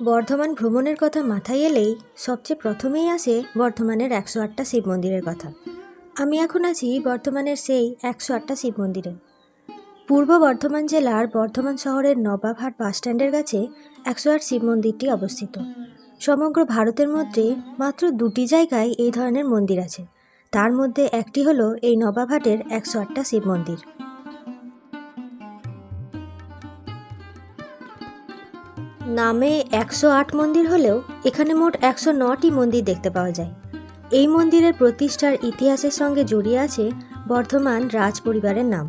বর্ধমান ভ্রমণের কথা মাথায় এলেই সবচেয়ে প্রথমেই আসে বর্ধমানের একশো আটটা শিব মন্দিরের কথা। আমি এখন আছি বর্ধমানের সেই একশো আটটা শিব মন্দিরে। পূর্ব বর্ধমান জেলার বর্ধমান শহরের নবাবহাট বাসস্ট্যান্ডের কাছে একশো আট শিব মন্দিরটি অবস্থিত। সমগ্র ভারতের মধ্যে মাত্র দুটি জায়গায় এই ধরনের মন্দির আছে। তার মধ্যে একটি হলো এই নবাবহাটের একশো আটটা শিব মন্দির। নামে একশো আট মন্দির হলেও এখানে মোট একশো নটি মন্দির দেখতে পাওয়া যায়। এই মন্দিরের প্রতিষ্ঠার ইতিহাসের সঙ্গে জড়িয়ে আছে বর্ধমান রাজ পরিবারের নাম।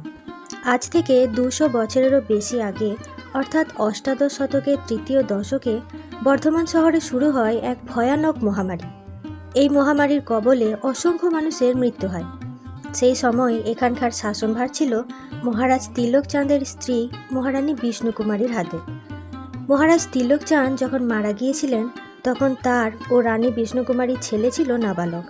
আজ থেকে দুশো বছরেরও বেশি আগে, অর্থাৎ অষ্টাদশ শতকের তৃতীয় দশকে, বর্ধমান শহরে শুরু হয় এক ভয়ানক মহামারী। এই মহামারীর কবলে অসংখ্য মানুষের মৃত্যু হয়। সেই সময় এখানকার শাসনভার ছিল মহারাজ তিলকচাঁদের স্ত্রী মহারানী বিষ্ণুকুমারীর হাতে। মহারাজ তিলকচাঁদ যখন মারা গিয়েছিলেন, তখন তার ও রানী বিষ্ণুকুমারীর ছেলে ছিল নাবালক।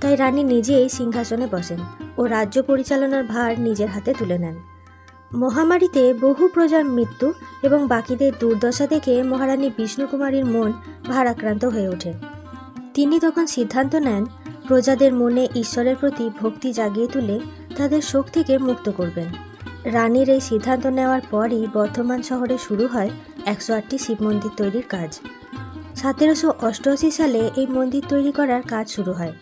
তাই রানী নিজেই সিংহাসনে বসেন ও রাজ্য পরিচালনার ভার নিজের হাতে তুলে নেন। মহামারীতে বহু প্রজার মৃত্যু এবং বাকিদের দুর্দশা দেখে মহারানী বিষ্ণুকুমারীর মন ভারাক্রান্ত হয়ে ওঠে। তিনি তখন সিদ্ধান্ত নেন, প্রজাদের মনে ঈশ্বরের প্রতি ভক্তি জাগিয়ে তুলে তাদের শোক থেকে মুক্ত করবেন। রানীর এই সিদ্ধান্ত নেওয়ার পরই বর্ধমান শহরে শুরু হয় একশো আটটি শিব মন্দির তৈরির কাজ। সতেরোশো অষ্টআশি সালে এই মন্দির তৈরি করার কাজ শুরু হয়।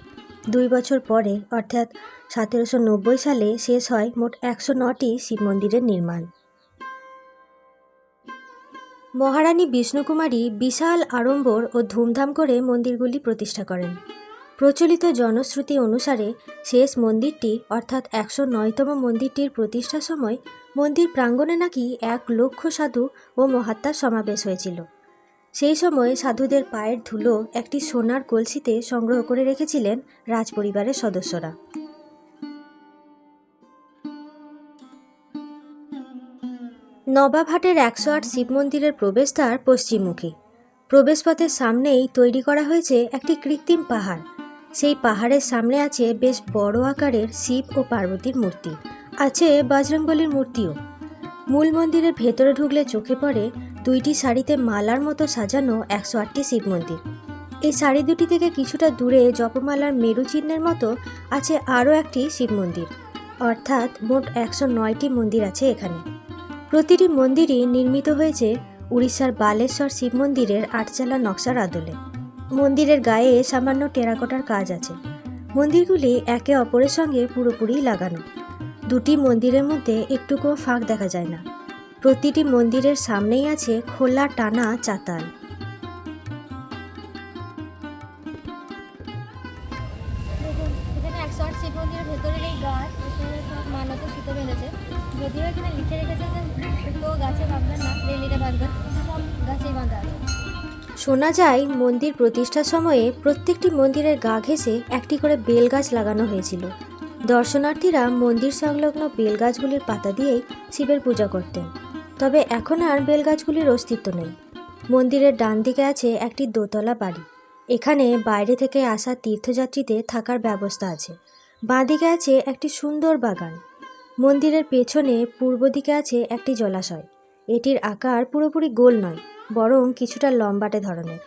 দুই বছর পরে, অর্থাৎ সতেরোশো নব্বই সালে শেষ হয় মোট একশো নটি শিব মন্দিরের নির্মাণ। মহারানী বিষ্ণুকুমারী বিশাল আড়ম্বর ও ধুমধাম করে মন্দিরগুলি প্রতিষ্ঠা করেন। প্রচলিত জনশ্রুতি অনুসারে শেষ মন্দিরটি, অর্থাৎ একশো নয়তম মন্দিরটির প্রতিষ্ঠার সময়, মন্দির প্রাঙ্গণে নাকি এক লক্ষ সাধু ও মহাত্মার সমাবেশ হয়েছিল। সেই সময় সাধুদের পায়ের ধুলো একটি সোনার কলসিতে সংগ্রহ করে রেখেছিলেন রাজপরিবারের সদস্যরা। নবাবহাটের একশো আট শিব মন্দিরের প্রবেশদ্বার পশ্চিমমুখী। প্রবেশপথের সামনেই তৈরি করা হয়েছে একটি কৃত্রিম পাহাড়। সেই পাহাড়ের সামনে আছে বেশ বড় আকারের শিব ও পার্বতীর মূর্তি। আছে বজরংবলীর মূর্তিও। মূল মন্দিরের ভেতরে ঢুকলে চোখে পড়ে দুইটি শাড়িতে মালার মতো সাজানো একশো আটটি শিব মন্দির। এই শাড়ি দুটি থেকে কিছুটা দূরে জপমালার মেরু চিহ্নের মতো আছে আরও একটি শিব মন্দির। অর্থাৎ মোট একশো নয়টি মন্দির আছে এখানে। প্রতিটি মন্দিরই নির্মিত হয়েছে উড়িষ্যার বালেশ্বর শিব মন্দিরের আটচালা নকশার আদলে। মন্দিরের গায়ে সামান্য টেরাকোটার কাজ আছে। মন্দিরগুলি একে অপরের সঙ্গে পুরোপুরি লাগানো। দুটি মন্দিরের মধ্যে একটুকুও ফাঁক দেখা যায় না। প্রতিটি মন্দিরের সামনেই আছে খোলা টানা চাতাল। যদিও এখানে লিখে রেখেছে যে গাছে বাঁধবেন না বাঁধবেন। গাছেই বাঁধা আছে। শোনা যায়, মন্দির প্রতিষ্ঠার সময়ে প্রত্যেকটি মন্দিরের গা ঘেঁষে একটি করে বেল গাছ লাগানো হয়েছিল। দর্শনার্থীরা মন্দির সংলগ্ন বেল গাছগুলির পাতা দিয়েই শিবের পূজা করতেন। তবে এখন আর বেল গাছগুলির অস্তিত্ব নেই। মন্দিরের ডান দিকে আছে একটি দোতলা বাড়ি। এখানে বাইরে থেকে আসা তীর্থযাত্রীদের থাকার ব্যবস্থা আছে। বাঁদিকে আছে একটি সুন্দর বাগান। মন্দিরের পেছনে পূর্ব দিকে আছে একটি জলাশয়। এটির আকার পুরোপুরি গোল নয়, বরং কিছুটা লম্বাটে ধরনের।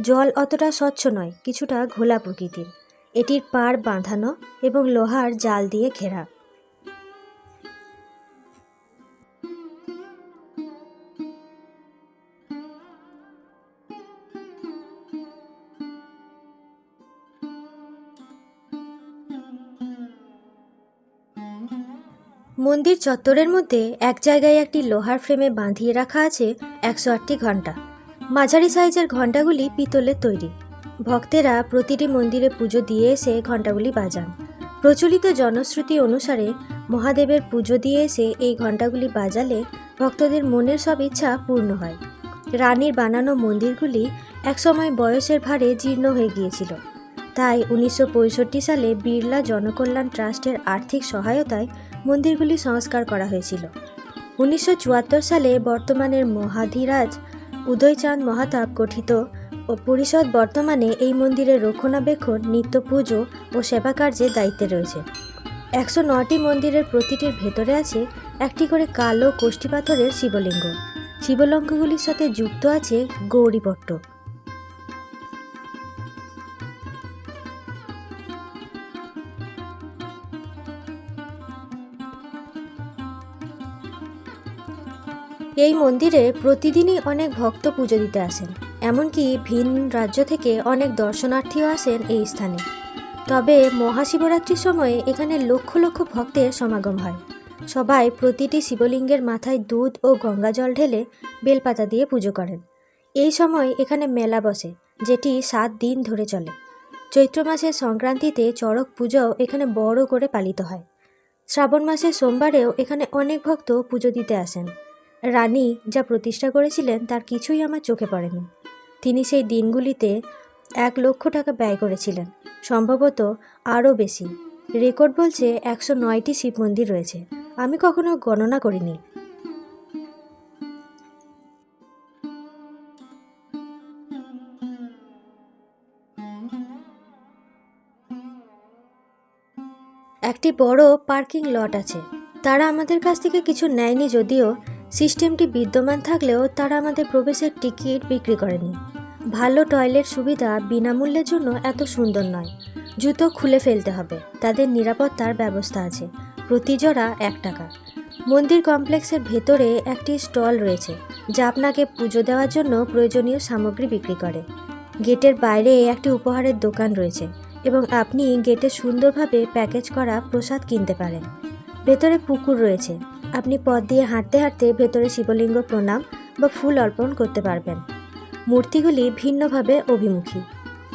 জল অতটা স্বচ্ছ নয়, কিছুটা ঘোলা প্রকৃতির। এটির পাড় বাঁধানো এবং লোহার জাল দিয়ে ঘেরা। মন্দির চত্বরের মধ্যে এক জায়গায় একটি লোহার ফ্রেমে বাঁধিয়ে রাখা আছে একশো আটটি ঘণ্টা। মাঝারি সাইজের ঘণ্টাগুলি পিতলের তৈরি। ভক্তেরা প্রতিটি মন্দিরে পুজো দিয়ে এসে ঘণ্টাগুলি বাজান। প্রচলিত জনশ্রুতি অনুসারে মহাদেবের পুজো দিয়ে এসে এই ঘণ্টাগুলি বাজালে ভক্তদের মনের সব ইচ্ছা পূর্ণ হয়। রানীর বানানো মন্দিরগুলি একসময় বয়সের ভারে জীর্ণ হয়ে গিয়েছিল। তাই উনিশশো পঁয়ষট্টি সালে বিড়লা জনকল্যাণ ট্রাস্টের আর্থিক সহায়তায় মন্দিরগুলি সংস্কার করা হয়েছিল। উনিশশো চুয়াত্তর সালে বর্তমানের মহাধিরাজ উদয়চাঁদ মহাতাব গঠিত ও পরিষদ বর্তমানে এই মন্দিরের রক্ষণাবেক্ষণ নিত্য পুজো ও সেবা কার্যের দায়িত্বে রয়েছে। একশো নটি মন্দিরের প্রতিটির ভেতরে আছে একটি করে কালো কোষ্ঠী পাথরের শিবলিঙ্গ। শিবলঙ্গগুলির সাথে যুক্ত আছে গৌরীপট্ট। এই মন্দিরে প্রতিদিনই অনেক ভক্ত পুজো দিতে আসেন, এমনকি ভিন রাজ্য থেকে অনেক দর্শনার্থীও আসেন এই স্থানে। তবে মহাশিবরাত্রির সময়ে এখানে লক্ষ লক্ষ ভক্তের সমাগম হয়। সবাই প্রতিটি শিবলিঙ্গের মাথায় দুধ ও গঙ্গা জল ঢেলে বেলপাতা দিয়ে পুজো করেন। এই সময় এখানে মেলা বসে, যেটি সাত দিন ধরে চলে। চৈত্র মাসের সংক্রান্তিতে চড়ক পুজোও এখানে বড় করে পালিত হয়। শ্রাবণ মাসের সোমবারেও এখানে অনেক ভক্ত পুজো দিতে আসেন। রানী যা প্রতিষ্ঠা করেছিলেন তার কিছুই আমার চোখে পড়েনি। তিনি সেই দিনগুলিতে এক লক্ষ টাকা ব্যয় করেছিলেন, সম্ভবত আরও বেশি। রেকর্ড বলছে একশো নয়টি শিব মন্দির রয়েছে। আমি কখনো গণনা করিনি। একটি বড় পার্কিং লট আছে। তারা আমাদের কাছ থেকে কিছু নেয়নি যদিও সিস্টেমটি বিদ্যমান থাকলেও তারা আমাদের প্রবেশের টিকিট বিক্রি করেনি। ভালো টয়লেট সুবিধা বিনামূল্যের জন্য এত সুন্দর নয়। জুতো খুলে ফেলতে হবে। তাদের নিরাপত্তার ব্যবস্থা আছে। প্রতি জোড়া এক টাকা। মন্দির কমপ্লেক্সের ভেতরে একটি স্টল রয়েছে, যা আপনাকে পুজো দেওয়ার জন্য প্রয়োজনীয় সামগ্রী বিক্রি করে। গেটের বাইরে একটি উপহারের দোকান রয়েছে এবং আপনি গেটে সুন্দরভাবে প্যাকেজ করা প্রসাদ কিনতে পারেন। ভেতরে পুকুর রয়েছে। আপনি পথ দিয়ে হাঁটতে হাঁটতে ভেতরে শিবলিঙ্গ প্রণাম বা ফুল অর্পণ করতে পারবেন। মূর্তিগুলি ভিন্নভাবে অভিমুখী।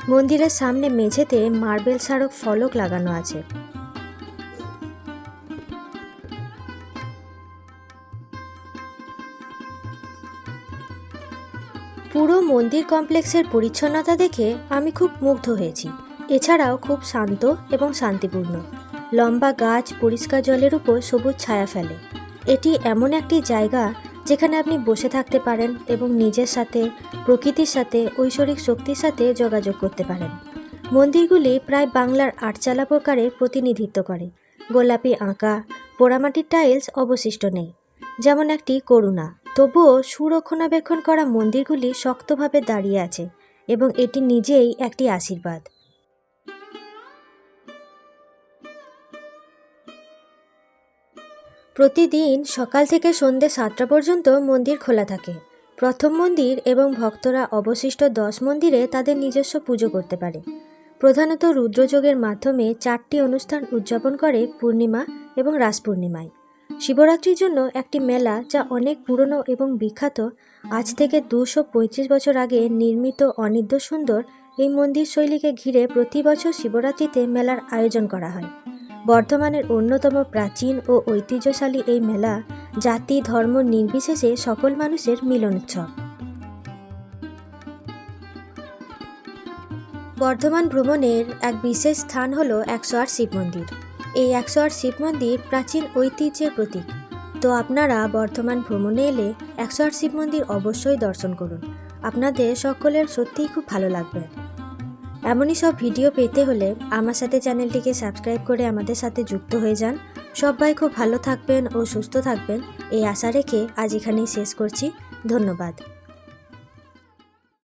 মন্দিরের সামনে মেঝেতে মার্বেল স্মারক ফলক লাগানো আছে। পুরো মন্দির কমপ্লেক্সের পরিচ্ছন্নতা দেখে আমি খুব মুগ্ধ হয়েছি। এছাড়াও খুব শান্ত এবং শান্তিপূর্ণ। লম্বা গাছ পরিষ্কার জলের উপর সবুজ ছায়া ফেলে। এটি এমন একটি জায়গা যেখানে আপনি বসে থাকতে পারেন এবং নিজের সাথে, প্রকৃতির সাথে, ঐশ্বরিক শক্তির সাথে যোগাযোগ করতে পারেন। মন্দিরগুলি প্রায় বাংলার আটচালা প্রকারের প্রতিনিধিত্ব করে। গোলাপি আঁকা, পোড়ামাটির টাইলস অবশিষ্ট নেই, যেমন একটি করুণা। তবুও সুরক্ষণাবেক্ষণ করা মন্দিরগুলি শক্তভাবে দাঁড়িয়ে আছে এবং এটি নিজেই একটি আশীর্বাদ। প্রতিদিন সকাল থেকে সন্ধ্যে সাতটা পর্যন্ত মন্দির খোলা থাকে। প্রথম মন্দির এবং ভক্তরা অবশিষ্ট দশ মন্দিরে তাদের নিজস্ব পুজো করতে পারে। প্রধানত রুদ্রযোগের মাধ্যমে চারটি অনুষ্ঠান উদযাপন করে পূর্ণিমা এবং রাস পূর্ণিমায় শিবরাত্রির জন্য একটি মেলা যা অনেক পুরনো এবং বিখ্যাত, আজ থেকে দুশো বছর আগে নির্মিত অনিদ্য সুন্দর এই মন্দির শৈলীকে ঘিরে প্রতি বছর শিবরাত্রিতে মেলার আয়োজন করা হয়। বর্ধমানের অন্যতম প্রাচীন ও ঐতিহ্যশালী এই মেলা জাতি, ধর্ম নির্বিশেষে সকল মানুষের মিলন উৎসব বর্ধমান ভ্রমণের এক বিশেষ স্থান হল একশো আট শিব মন্দির। এই একশো আট শিব মন্দির প্রাচীন ঐতিহ্যের প্রতীক। তো আপনারা বর্ধমান ভ্রমণে এলে একশো আট শিব মন্দির অবশ্যই দর্শন করুন। আপনাদের সকলের সত্যিই খুব ভালো লাগবে। এমনই সব ভিডিও পেতে হলে আমার সাথে চ্যানেলটিকে সাবস্ক্রাইব করে আমাদের সাথে যুক্ত হয়ে যান। সবাই খুব ভালো থাকবেন ও সুস্থ থাকবেন। এই আশা রেখে আজ এখানেই শেষ করছি। ধন্যবাদ।